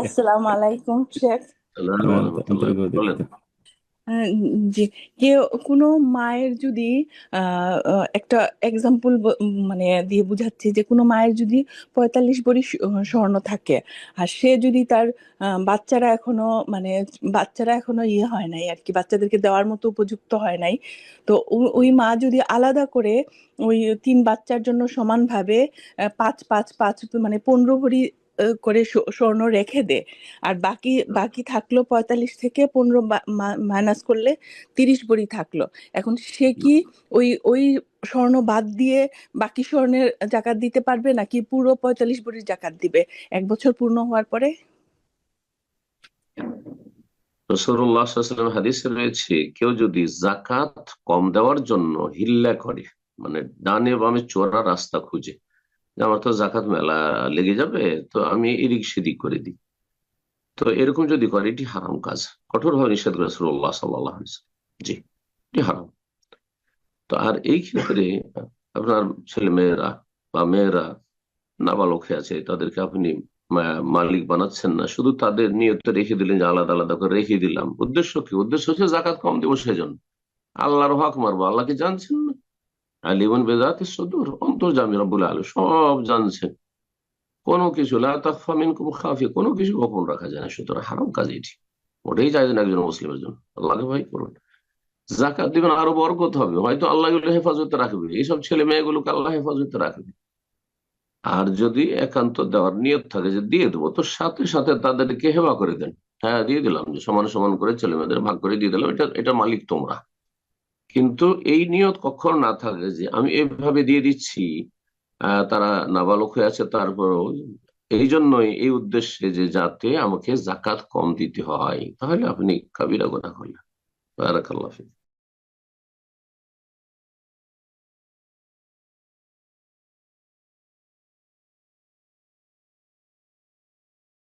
আসসালামু আলাইকুম শেখ। জি কেউ কোনো মায়ের যদি একটা এক্সাম্পল মানে দিয়ে বুঝাচ্ছি যে কোনো মায়ের যদি পঁয়তাল্লিশ স- স্বর্ণ থাকে আর সে যদি তার বাচ্চারা এখনও মানে বাচ্চারা এখনও ইয়ে হয় নাই আর কি বাচ্চাদেরকে দেওয়ার মতো উপযুক্ত হয় নাই তো ওই মা যদি আলাদা করে ওই তিন বাচ্চার জন্য সমানভাবে পাঁচ পাঁচ পাঁচ মানে পনেরো ভরি করে স্বর্ণ রেখে দে। আর বাকি বাকি থাকল পঁয়তাল্লিশ থেকে পনেরো মাইনাস করলে তিরিশ বড়ি থাকল। এখন সে কি ওই ওই স্বর্ণ বাদ দিয়ে বাকি স্বর্ণের জাকাত দিতে পারবে নাকি পুরো পঁয়তাল্লিশ ভরির জাকাত দিবে? এক বছর পূর্ণ হওয়ার পরে? হাদিসে রয়েছে, কেউ যদি জাকাত কম দেওয়ার জন্য হিল্লা করে মানে ডানে বামে চোরা রাস্তা খুঁজে আমার তো জাকাত মেলা লেগে যাবে, তো আমি এদিক সেদিক করে দিই। তো এরকম যদি করে, এটি হারাম কাজ। কঠোরভাবে নিষেধ করে রসুল্লাহ সাল্লাহ জি, এটি হারাম। তো আর এই ক্ষেত্রে আপনার ছেলে মেয়েরা বা মেয়েরা নাবালক আছে, তাদেরকে আপনি মালিক বানাচ্ছেন না। শুধু তাদের নিয়তে রেখে দিলেন যে আলাদা আলাদা করে রেখে দিলাম। উদ্দেশ্য কি? উদ্দেশ্য হচ্ছে জাকাত কম দেবো সেজন্য। আল্লাহর হক মারবো আল্লাহকে জানছেন আলিমন সদুর রব্বুল আলম সব জানছেন। কোনো কিছু, লা তাখফা খাফি, কোনো কিছু গোপন রাখা যায় না, সুতরাং হারাম কাজ এটি। ওটাই চাই না একজন মুসলিমের জন্য। আল্লাহকে করুন। জাকাত দিবেন, আরও বরকত হবে। হয়তো আল্লাহ হেফাজতে রাখবে। এইসব ছেলে মেয়েগুলোকে আল্লাহ হেফাজতে রাখবে। আর যদি একান্ত দেওয়ার নিয়ত থাকে যে দিয়ে দেবো, তো সাথে সাথে তাদেরকে হেবা করে দেন। হ্যাঁ দিয়ে দিলাম যে সমান সমান করে ছেলে মেয়েদের ভাগ করে দিয়ে দিলাম। এটা এটা মালিক তোমরা। কিন্তু এই নিয়ত কখনো না থাকে যে আমি এভাবে দিয়ে দিচ্ছি তারা নাবালক হয়ে আছে, তারপরও এই জন্যই এই উদ্দেশ্যে যে যাতে আমাকে জাকাত কম দিতে হয়, তাহলে আপনি কাবিরা গোনা করলেন। বারাকাল্লাহ